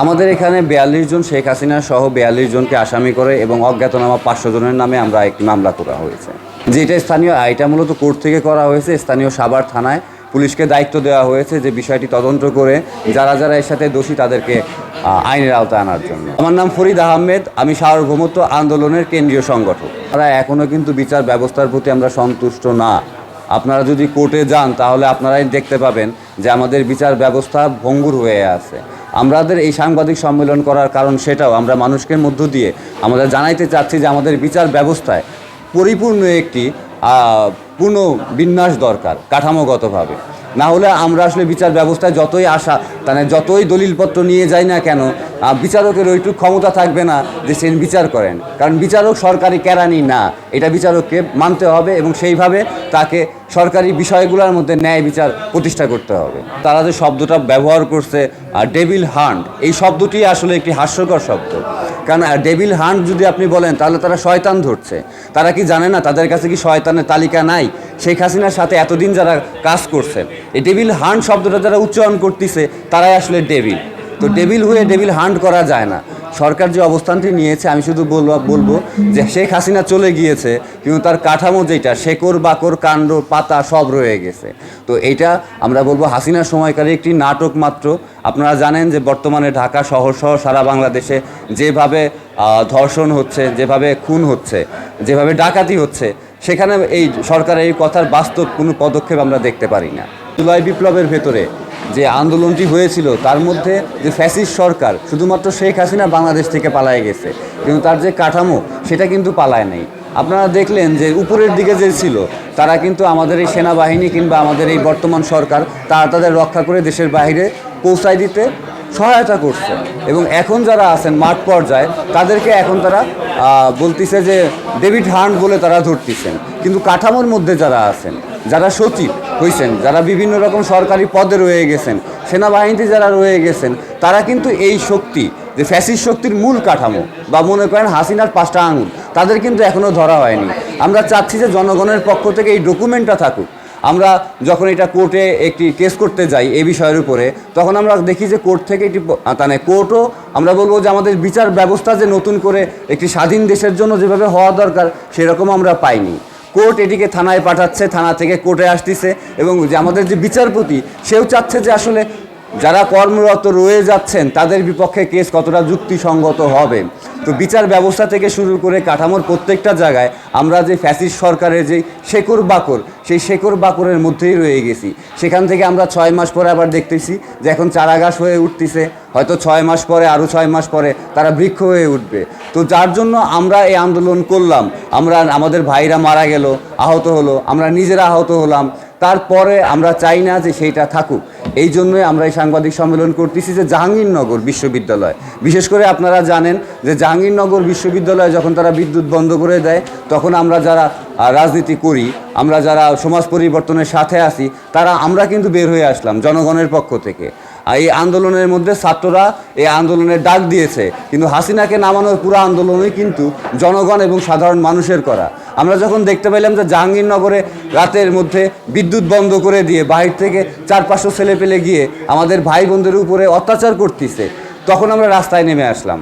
আমাদের এখানে বিয়াল্লিশ জন শেখ হাসিনা সহ বিয়াল্লিশ জনকে আসামি করে এবং অজ্ঞাতনামা পাঁচশো জনের নামে আমরা একটি মামলা করা হয়েছে। যেটা স্থানীয় এটা মূলত কোর্ট থেকে করা হয়েছে, স্থানীয় সাভার থানায় পুলিশকে দায়িত্ব দেওয়া হয়েছে যে বিষয়টি তদন্ত করে যারা যারা এর সাথে দোষী তাদেরকে আইনের আওতায় আনার জন্য। আমার নাম ফরিদ আহমেদ, আমি সার্বভৌমত্ব আন্দোলনের কেন্দ্রীয় সংগঠক। তারা এখনও কিন্তু বিচার ব্যবস্থার প্রতি আমরা সন্তুষ্ট না। আপনারা যদি কোর্টে যান, তাহলে আপনারাই দেখতে পাবেন যে আমাদের বিচার ব্যবস্থা ভঙ্গুর হয়ে আছে। আমাদের এই সাংবাদিক সম্মেলন করার কারণ সেটাও, আমরা মানুষকে মধ্য দিয়ে আমাদের জানাইতে চাচ্ছি যে আমাদের বিচার ব্যবস্থায় পরিপূর্ণ একটি পূর্ণ বিন্যাস দরকার, কাঠামোগতভাবে। না হলে আমরা আসলে বিচার ব্যবস্থায় যতই আশা মানে যতই দলিলপত্র নিয়ে যাই না কেন বিচারকের ওইটুকু ক্ষমতা থাকবে না যে সে বিচার করেন। কারণ বিচারক সরকারি কেরানি না, এটা বিচারককে মানতে হবে এবং সেইভাবে তাকে সরকারি বিষয়গুলোর মধ্যে ন্যায় বিচার প্রতিষ্ঠা করতে হবে। তারা যে শব্দটা ব্যবহার করছে আর ডেভিল হান্ট এই শব্দটি আসলে একটি হাস্যকর শব্দ। কারণ ডেভিল হান্ট যদি আপনি বলেন, তাহলে তারা শয়তান ধরছে। তারা কি জানে না, তাদের কাছে কি শয়তানের তালিকা নাই? শেখ হাসিনার সাথে এতদিন যারা কাজ করছে, এই ডেভিল হান্ট শব্দটা যারা উচ্চারণ করতেছে, তারাই আসলে ডেভিল তো ডেভিল হয়ে ডেভিল হান্ট করা যায় না। সরকার যে অবস্থানটি নিয়েছে, আমি শুধু বলব বলব যে শেখ হাসিনা চলে গিয়েছে, কিন্তু তার কাঠামো যেটা, শেকড় বাকর কাণ্ড, পাতা সব রয়ে গেছে। তো এইটা আমরা বলব হাসিনার সময়কারী একটি নাটক মাত্র। আপনারা জানেন যে বর্তমানে ঢাকা শহর সহ সারা বাংলাদেশে যেভাবে ধর্ষণ হচ্ছে, যেভাবে খুন হচ্ছে, যেভাবে ডাকাতি হচ্ছে, সেখানে এই সরকারের এই কথার বাস্তব কোনো পদক্ষেপ আমরা দেখতে পারি না। জুলাই বিপ্লবের ভেতরে যে আন্দোলনটি হয়েছিল, তার মধ্যে যে ফ্যাসিস্ট সরকার, শুধুমাত্র শেখ হাসিনা বাংলাদেশ থেকে পালায় গেছে, কিন্তু তার যে কাঠামো, সেটা কিন্তু পালায় নেই। আপনারা দেখলেন যে উপরের দিকে যে ছিল, তারা কিন্তু আমাদের এই সেনাবাহিনী কিংবা আমাদের এই বর্তমান সরকার, তারা তাদের রক্ষা করে দেশের বাইরে পৌঁছায় দিতে সহায়তা করছে। এবং এখন যারা আছেন মাঠ পর্যায়ে, তাদেরকে এখন তারা বলতিছে যে ডেভিড হান্ট বলে তারা ধরতেছেন। কিন্তু কাঠামোর মধ্যে যারা আছেন, যারা সচিব হয়েছেন যারা বিভিন্ন রকম সরকারি পদে রয়ে গেছেন, সেনাবাহিনীতে যারা রয়ে গেছেন, তারা কিন্তু এই শক্তি, যে ফ্যাসিস শক্তির মূল কাঠামো বা মনে করেন হাসিনার পাঁচটা আঙুল, তাদের কিন্তু এখনও ধরা হয়নি। আমরা চাচ্ছি যে জনগণের পক্ষ থেকে এই ডকুমেন্টটা থাকুক। আমরা যখন এটা কোর্টে একটি কেস করতে যাই এ বিষয়ের উপরে, তখন আমরা দেখি যে কোর্ট থেকে একটি মানে কোর্টও আমরা বলব যে আমাদের বিচার ব্যবস্থা যে নতুন করে একটি স্বাধীন দেশের জন্য যেভাবে হওয়া দরকার সেরকম আমরা পাইনি। কোর্ট এটিকে থানায় পাঠাচ্ছে, থানা থেকে কোর্টে আসতেছে এবং যে আমাদের যে বিচারপতি, সেও চাচ্ছে যে আসলে যারা কর্মরত রয়ে যাচ্ছেন, তাদের বিপক্ষে কেস কতটা যুক্তিসঙ্গত হবে। তো বিচার ব্যবস্থা থেকে শুরু করে কাঠামোর প্রত্যেকটা জায়গায় আমরা যে ফ্যাসিস্ট সরকারের যে শেকড় বাকর, সেই শেকড় বাকরের মধ্যেই রয়ে গেছি। সেখান থেকে আমরা ছয় মাস পরে আবার দেখতেছি যে এখন চারাগাছ হয়ে উঠতেছে, হয়তো ছয় মাস পরে, আরও ছয় মাস পরে তারা বৃক্ষ হয়ে উঠবে। তো যার জন্য আমরা এই আন্দোলন করলাম, আমরা আমাদের ভাইরা মারা গেল, আহত হলো, আমরা নিজেরা আহত হলাম। তারপরে আমরা চাই না যে সেইটা থাকুক। এই জন্যই আমরা এই সাংবাদিক সম্মেলন করতেছি যে জাহাঙ্গীরনগর বিশ্ববিদ্যালয়। বিশেষ করে আপনারা জানেন যে জাহাঙ্গীরনগর বিশ্ববিদ্যালয়ে যখন তারা বিদ্যুৎ বন্ধ করে দেয়, তখন আমরা যারা রাজনীতি করি, আমরা যারা সমাজ পরিবর্তনের সাথে আছি, তারা, আমরা কিন্তু বের হয়ে আসলাম জনগণের পক্ষ থেকে। এই আন্দোলনের মধ্যে ছাত্ররা এই আন্দোলনের ডাক দিয়েছে। কিন্তু হাসিনাকে নামানোর পুরো আন্দোলনই কিন্তু জনগণ এবং সাধারণ মানুষের করা। আমরা যখন দেখতে পেলাম যে জাহাঙ্গীরনগরে রাতের মধ্যে বিদ্যুৎ বন্ধ করে দিয়ে বাহির থেকে চার পাঁচশো ছেলে পেলে গিয়ে আমাদের ভাই বোনদের উপরে অত্যাচার করতেছে, তখন আমরা রাস্তায় নেমে আসলাম।